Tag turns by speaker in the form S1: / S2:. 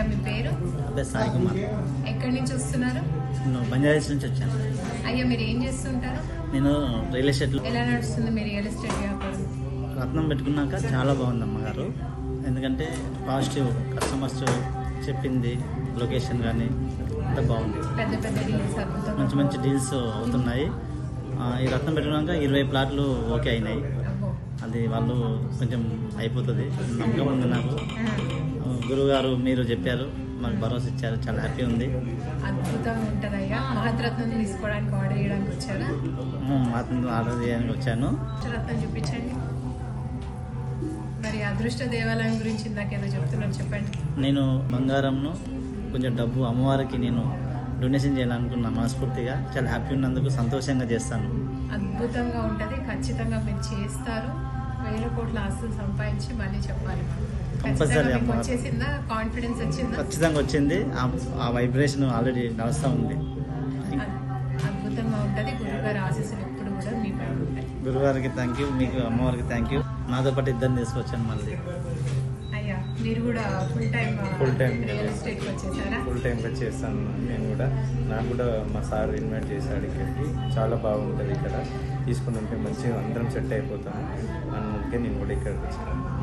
S1: అయ్యా మీ పేరు?
S2: సాయి కుమార్.
S1: ఎక్కడి నుంచి వస్తున్నారు?
S2: నేను బంజారాస్ నుంచి వచ్చాను.
S1: అయ్యా మీరు ఏం చేస్తుంటారు?
S2: నేను రియల్ ఎస్టేట్లో
S1: ఎలా నడుస్తుంది మీ రియల్ ఎస్టేట్ వ్యాపారం?
S2: రత్నం పెట్టుకున్నాక చాలా బాగుంది అమ్మగారు. ఎందుకంటే పాజిటివ్ కస్టమర్స్ చెప్పింది లొకేషన్ కానీ అంతా బాగుంది.
S1: పెద్ద పెద్ద డీల్స్
S2: మంచి మంచి డీల్స్ అవుతున్నాయి. ఈ రత్నం పెట్టుకున్నాక ఇరవై ప్లాట్లు ఓకే అయినాయి. అది వాళ్ళు కొంచెం అయిపోతుంది. నమ్మకం ఉంది నాకు. గురువుగారు మీరు చెప్పారు. మాకు భరోసా ఇచ్చారు. చాలా హ్యాపీ ఉంది.
S1: అద్భుతంగా ఉంటుంది అయ్యా తీసుకోవడానికి ఆర్డర్ చేయడానికి వచ్చారా?
S2: మాత్రం ఆర్డర్ చేయడానికి వచ్చాను.
S1: రత్నం చూపించండి. మరి అదృష్ట దేవాలయం గురించి ఇందాకేదో చెప్తున్నాను చెప్పండి.
S2: నేను బంగారంను కొంచెం డబ్బు అమ్మవారికి నేను డొనేషన్ చేయాలనుకున్నా మనస్ఫూర్తిగా. చాలా హ్యాపీ ఉన్నందుకు సంతోషంగా చేస్తాను.
S1: అద్భుతంగా ఉంటుంది. ఖచ్చితంగా మీరు చేస్తారు. వేల కోట్ల ఆస్తులు సంపాదించి మళ్ళీ చెప్పాలి.
S2: అమ్మా.
S1: వచ్చేసిందా? కాన్ఫిడెన్స్ వచ్చిందా?
S2: ఖచ్చితంగా వచ్చింది. ఆ- వైబ్రేషన్ ఆల్రెడీ నడుస్తూ ఉంది.
S1: అద్- అద్భుతంగా ఉంటుంది. గురుగారు ఆశీస్సులు ఎప్పుడు కూడా మీ పైన ఉంటాయి.
S2: గురువారికి థ్యాంక్ యూ మీకు అమ్మవారికి థ్యాంక్ యూ నాతో పాటు ఇద్దరిని తీసుకొచ్చాను మళ్ళీ.
S1: అయ్యా మీరు కూడా full time
S3: Full time.
S1: Real ఎస్టేట్కి వచ్చేసారా.
S3: ఫుల్ టైంగా చేస్తాను నేను కూడా. నాకు కూడా మా సార్ ఇన్వైట్ చేశాడు ఇక్కడికి. చాలా బాగుంటుంది ఇక్కడ. తీసుకున్నాం మంచిగా అందరం సెట్ అయిపోతాము. అందుకే నేను కూడా ఇక్కడికి వచ్చాను.